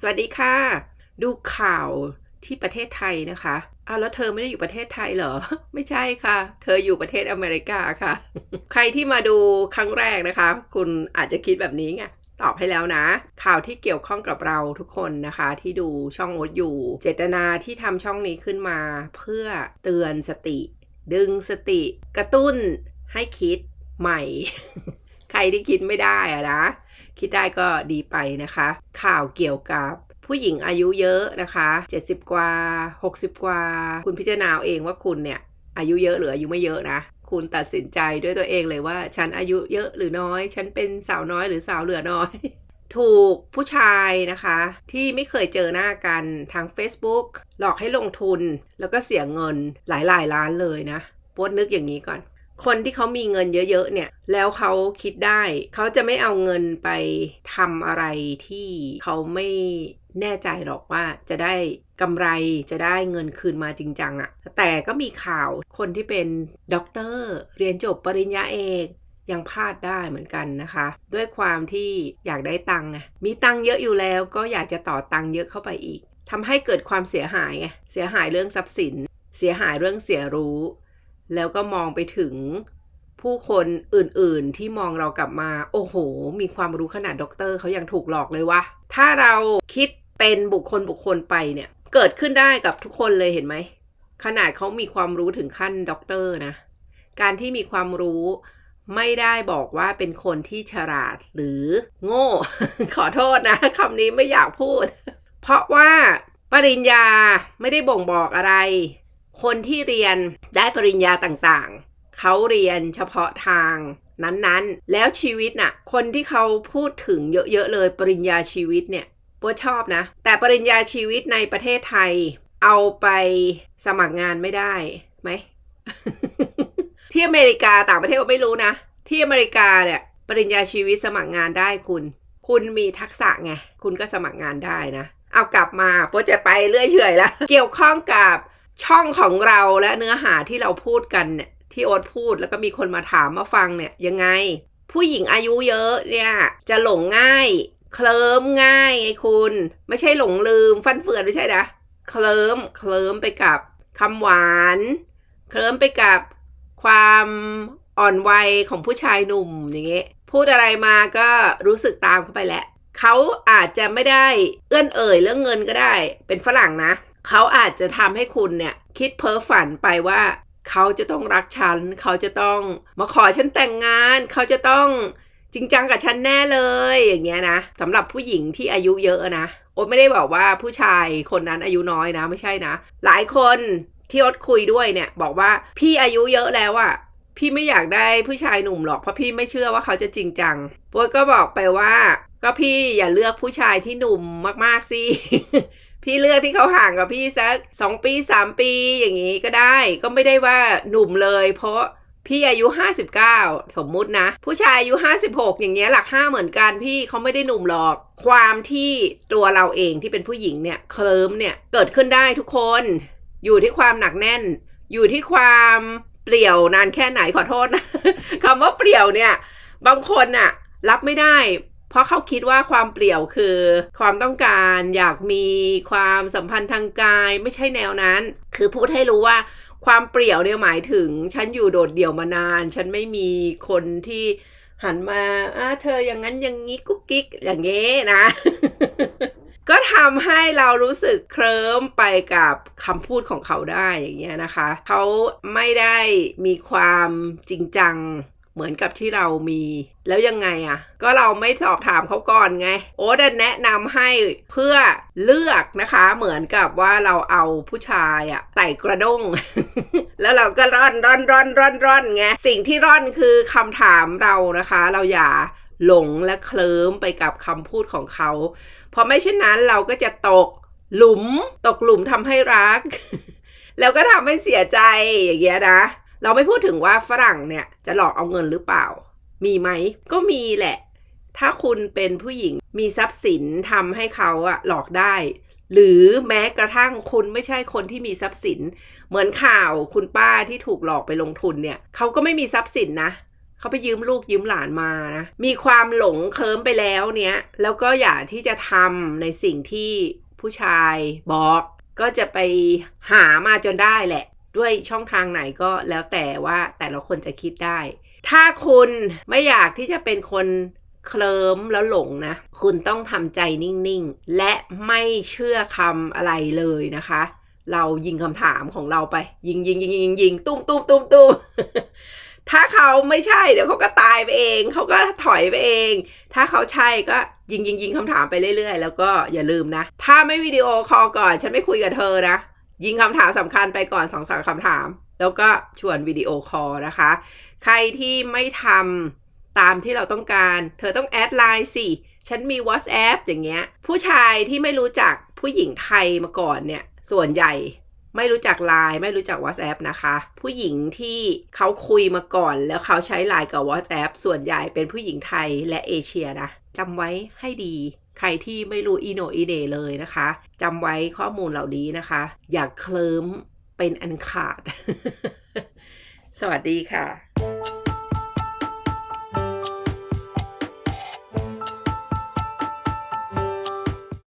สวัสดีค่ะ ดูข่าวที่ประเทศไทยนะคะอ้าวแล้วเธอไม่ได้อยู่ประเทศไทยเหรอ ไม่ใช่ค่ะ เธออยู่ประเทศอเมริกาค่ะ ใครที่มาดูครั้งแรกนะคะ คุณอาจจะคิดแบบนี้ไงตอบให้แล้วนะ ข่าวที่เกี่ยวข้องกับเราทุกคนนะคะ ที่ดูช่องโอ๊ตอยู่ เจตนาที่ทำช่องนี้ขึ้นมา เพื่อเตือนสติ ดึงสติ กระตุ้นให้คิดใหม่ ใครที่คิดไม่ได้อะนะ คิดได้ก็ดีไปนะคะ ข่าวเกี่ยวกับผู้หญิงอายุเยอะนะคะ 70 กว่า 60 กว่า คุณพิจารณาเอาเองว่าคุณเนี่ยอายุเยอะหรืออายุไม่เยอะนะ คุณตัดสินใจด้วยตัวเองเลยว่า ฉันอายุเยอะหรือน้อย ฉันเป็นสาวน้อยหรือสาวเหลือน้อย ถูกผู้ชายนะคะ ที่ไม่เคยเจอหน้ากันทาง Facebook หลอกให้ลงทุนแล้วก็เสียเงินหลายหลายๆล้านเลยนะโพสนึกอย่างนี้ก่อน คนที่เขามีเงินเยอะๆเนี่ย แล้วเขาคิดได้ เขาจะไม่เอาเงินไปทำอะไรที่เขาไม่แน่ใจหรอกว่าจะได้กำไรจะได้เงินคืนมาจริงจังอะแต่ก็มีข่าวคนที่เป็นด็อกเตอร์เรียนจบปริญญาเอกยังพลาดได้เหมือนกันนะคะ ด้วยความที่อยากได้ตังค์มีตังค์เยอะอยู่แล้วก็อยากจะต่อตังค์เยอะเข้าไปอีกทำให้เกิดความเสียหายไงเสียหายเรื่องทรัพย์สิน เสียหายเรื่องเสียรู้ แล้วก็มองไปถึงผู้คนอื่นๆ ที่มองเรากลับมา โอ้โห มีความรู้ขนาดด็อกเตอร์เขายังถูกหลอกเลยวะถ้าเราคิดเป็นบุคคลบุคคลไปเนี่ย เกิดขึ้นได้กับทุกคนเลยเห็นไหม ขนาดเขามีความรู้ถึงขั้นด็อกเตอร์นะ การที่มีความรู้ไม่ได้บอกว่าเป็นคนที่ฉลาดหรือโง่ ขอโทษนะคำนี้ไม่อยากพูด เพราะว่าปริญญาไม่ได้บ่งบอกอะไร คนที่เรียนได้ปริญญาต่างๆ เขาเรียนเฉพาะทางนั้นๆ แล้วชีวิตน่ะ คนที่เขาพูดถึงเยอะๆเลยปริญญาชีวิตเนี่ยปัวชอบนะ แต่ปริญญาชีวิตในประเทศไทย เอาไปสมัครงานไม่ได้ไหม ที่อเมริกาต่างประเทศก็ไม่รู้นะ ที่อเมริกาเนี่ยปริญญาชีวิตสมัครงานได้คุณ คุณมีทักษะไง คุณก็สมัครงานได้นะ เอากลับมาโปจะไปเรื่อยเฉยละเกี่ยวข้องกับ ช่องของเราและเนื้อหาที่เราพูดกันเนี่ยที่โอ๊ตพูดแล้วก็มีคนมาถามมาฟังเนี่ยยังไง ผู้หญิงอายุเยอะเนี่ยจะหลงง่าย เคลิ้มง่ายไงคุณ ไม่ใช่หลงลืมฟันเฟือนไม่ใช่นะเคลิ้มเคลิ้มไปกับคำหวาน เคลิ้มไปกับความอ่อนวัยของผู้ชายหนุ่มอย่างเงี้ยพูดอะไรมาก็รู้สึกตามเข้าไปแหละเขาอาจจะไม่ได้เอื้อนเอ่ยเรื่องเงินก็ได้ เป็นฝรั่งนะ เขาอาจจะทำให้คุณเนี่ยคิดเพ้อฝันไปว่า เขาจะต้องรักฉัน เขาจะต้องมาขอฉันแต่งงาน เขาจะต้องจริงจังกับฉันแน่เลยอย่างเงี้ยนะสำหรับผู้หญิงที่อายุเยอะนะโอ๊ตไม่ได้บอกว่าผู้ชายคนนั้นอายุน้อยนะไม่ใช่นะ หลายคนที่โอ๊ตคุยด้วยเนี่ยบอกว่าพี่อายุเยอะแล้วอะพี่ไม่อยากได้ผู้ชายหนุ่มหรอกเพราะพี่ไม่เชื่อว่าเขาจะจริงจังโอ๊ตก็บอกไปว่า ก็พี่อย่าเลือกผู้ชายที่หนุ่มมากๆสิ พี่เลือกที่เขาห่างกับพี่สักสองปีสามปีอย่างนี้ก็ได้ ก็ไม่ได้ว่าหนุ่มเลย เพราะพี่อายุ 59 สมมุตินะ ผู้ชายอายุ 56 อย่างเงี้ยหลักห้าเหมือนกันพี่เขาไม่ได้หนุ่มหรอก ความที่ตัวเราเองที่เป็นผู้หญิงเนี่ยเคลิมเนี่ยเกิดขึ้นได้ทุกคน อยู่ที่ความหนักแน่น อยู่ที่ความเปลี่ยวนานแค่ไหนขอโทษนะคำว่าเปลี่ยวเนี่ย บางคนน่ะรับไม่ได้ เพราะเขาคิดว่าความเปลี่ยวคือ ความต้องการอยากมีความสัมพันธ์ทางกายไม่ใช่แนวนั้น คือพูดให้รู้ว่าความเปลี่ยวเนี่ยหมายถึง ฉันอยู่โดดเดี่ยวมานาน ฉันไม่มีคนที่หันมาอ่าเธออย่างนั้นอย่างนี้กุ๊กกิ๊กอย่างเงี้นะ ก็ทำให้เรารู้สึกเคลิ้มไปกับคำพูดของเขาได้อย่างเงี้ยนะคะ เขาไม่ได้มีความจริงจัง เหมือนกับที่เรามี แล้วยังไงอะ่ะ ก็เราไม่สอบถามเขาก่อนไง โอ้ดันแนะนำให้เพื่อเลือกนะคะ เหมือนกับว่าเราเอาผู้ชายอะ่ะใส่กระด้ง แล้วเราก็ร่อนร่อนร่อนร่อนร่อนไงสิ่งที่ร่อนคือคำถามเรานะคะ เราอย่าหลงและเคลิ้มไปกับคำพูดของเขาเพราะไม่เช่นนั้นเราก็จะตกหลุม ตกหลุมทำให้รัก แล้วก็ทำให้เสียใจอย่างเงี้ยนะ เราไม่พูดถึงว่าฝรั่งเนี่ยจะหลอกเอาเงินหรือเปล่า มีไหม ก็มีแหละ ถ้าคุณเป็นผู้หญิงมีทรัพย์สินทำให้เขาอะหลอกได้ หรือแม้กระทั่งคุณไม่ใช่คนที่มีทรัพย์สิน เหมือนข่าวคุณป้าที่ถูกหลอกไปลงทุนเนี่ยเขาก็ไม่มีทรัพย์สินนะเขาไปยืมลูกยืมหลานมานะ มีความหลงเคิมไปแล้วเนี้ยแล้วก็อยากที่จะทำในสิ่งที่ผู้ชายบอก ก็จะไปหามาจนได้แหละ ด้วยช่องทางไหนก็แล้วแต่ว่าแต่ละคนจะคิดได้ ถ้าคุณไม่อยากที่จะเป็นคนเคลิ้มแล้วหลงนะ คุณต้องทำใจนิ่งๆ และไม่เชื่อคำอะไรเลยนะคะ เรายิงคำถามของเราไป ยิงยิงยิงยิงยิงตุ้มตุ้มตุ้มตุ้มถ้าเขาไม่ใช่เดี๋ยวเขาก็ตายไปเอง เขาก็ถอยไปเอง ถ้าเขาใช่ก็ยิงยิงยิงคำถามไปเรื่อยๆ แล้วก็อย่าลืมนะ ถ้าไม่วิดีโอคอลก่อน ฉันไม่คุยกับเธอนะ ยิงคำถามสำคัญไปก่อนสองสามคำถาม แล้วก็ชวนวิดีโอคอลนะคะ ใครที่ไม่ทำตามที่เราต้องการ เธอต้องแอดไลน์สิ ฉันมี WhatsApp อย่างเงี้ย ผู้ชายที่ไม่รู้จักผู้หญิงไทยมาก่อนเนี่ย ส่วนใหญ่ไม่รู้จักไลน์ไม่รู้จัก WhatsApp นะคะ ผู้หญิงที่เขาคุยมาก่อน แล้วเขาใช้ไลน์กับ WhatsApp ส่วนใหญ่เป็นผู้หญิงไทยและเอเชียนะจำไว้ให้ดี ใครที่ไม่รู้อีโนอีเหนเลยนะคะจำไว้ข้อมูลเหล่านี้นะคะ อย่าเคลิ้มเป็นอันขาด สวัสดีค่ะ